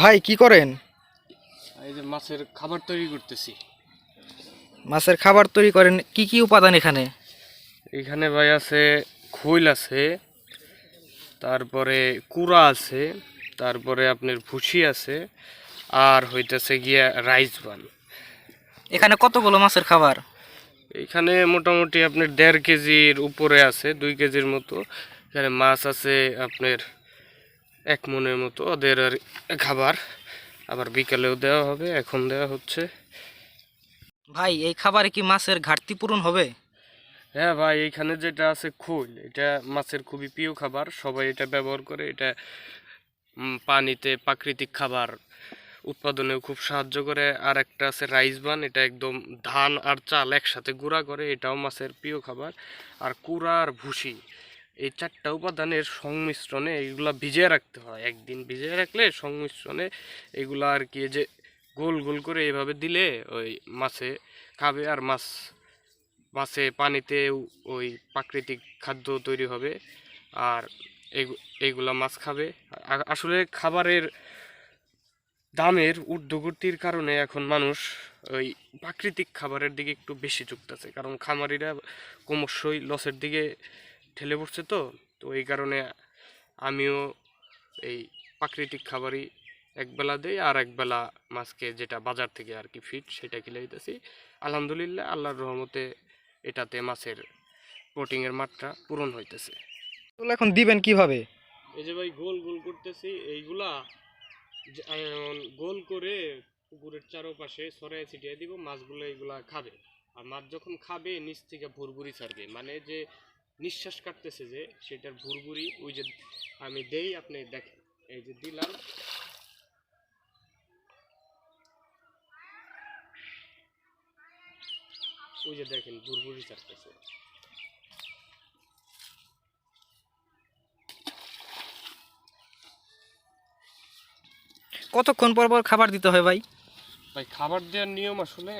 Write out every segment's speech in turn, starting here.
ভাই কি করেন? এই যে মাছের খাবার তৈরি করতেছি। মাছের খাবার তৈরি করেন কি কি উপাদান এখানে? এখানে ভাই আছে খৈল আছে তারপরে কুড়া আছে তারপরে আপনার ভুসি আছে আর হইতেছে গিয়া রাইস বান। এখানে কতগুলো মাছের খাবার? এখানে মোটামুটি আপনার দেড় কেজির উপরে আছে দুই কেজির মতো। এখানে মাছ আছে আপনার এক মনের মতো ওদের আর খাবার। আবার বিকালেও দেওয়া হবে এখন দেওয়া হচ্ছে। ভাই এই খাবারে কি মাছের ঘাটতি পূরণ হবে? হ্যাঁ ভাই এইখানে যেটা আছে খোল এটা মাছের খুবই প্রিয় খাবার। সবাই এটা ব্যবহার করে এটা পানিতে প্রাকৃতিক খাবার উৎপাদনেও খুব সাহায্য করে। আর একটা আছে রাইস বান এটা একদম ধান আর চাল একসাথে গুঁড়া করে এটাও মাছের প্রিয় খাবার। আর কুড়া আর ভুসি এই চারটা উপাদানের সংমিশ্রণে এইগুলা ভিজিয়ে রাখতে হয়। একদিন ভিজিয়ে রাখলে সংমিশ্রণে এগুলা আর কি যে গোল গোল করে এভাবে দিলে ওই মাছে খাবে আর মাছ, মাছে পানিতে ওই প্রাকৃতিক খাদ্য তৈরি হবে আর এইগু- এইগুলা মাছ খাবে। আসলে খাবারের দামের ঊর্ধ্বগতির কারণে এখন মানুষ ওই প্রাকৃতিক খাবারের দিকে একটু বেশি ঝুঁকতেছে কারণ খামারিরা ক্রমশই লসের দিকে ঠেলে পড়ছে তো তো এই কারণে আমিও এই প্রাকৃতিক খাবারই একবেলা দেই আর একবেলা মাছকে যেটা বাজার থেকে আর কি ফিট সেটা খিলাইতেছি আলহামদুলিল্লাহ আল্লাহর রহমতে এটাতে মাছের প্রোটিনের মাত্রা পূরণ হইতেছে। এগুলো এখন দিবেন কীভাবে? এই যে ভাই গোল গোল করতেছি এইগুলা গোল করে পুকুরের চারপাশে ছড়াই ছিটিয়ে দিব মাছগুলো এইগুলা খাবে। আর মাছ যখন খাবে নিচ থেকে ভুরভুরি ছাড়বে। মানে যে নিঃশ্বাস কাটতেছে যে সেটার ভুরভুরি ওই যে আমি দেই আপনি দেখেন। এই যে দিলাম। ওই যে দেখেন ভুরভুরি ছাড়তেছে কতক্ষণ পর পর খাবার দিতে হয় ভাই? ভাই খাবার দেওয়ার নিয়ম আসলে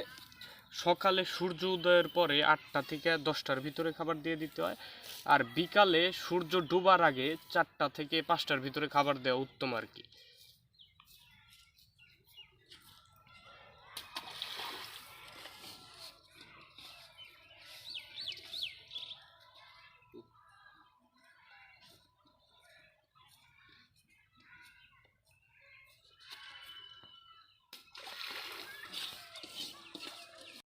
সকালে সূর্য উদয়ের পরে আটটা থেকে দশটার ভিতরে খাবার দিয়ে দিতে হয়। আর বিকালে সূর্য ডোবার আগে চারটা থেকে পাঁচটার ভিতরে খাবার দেওয়া উত্তম আর কি।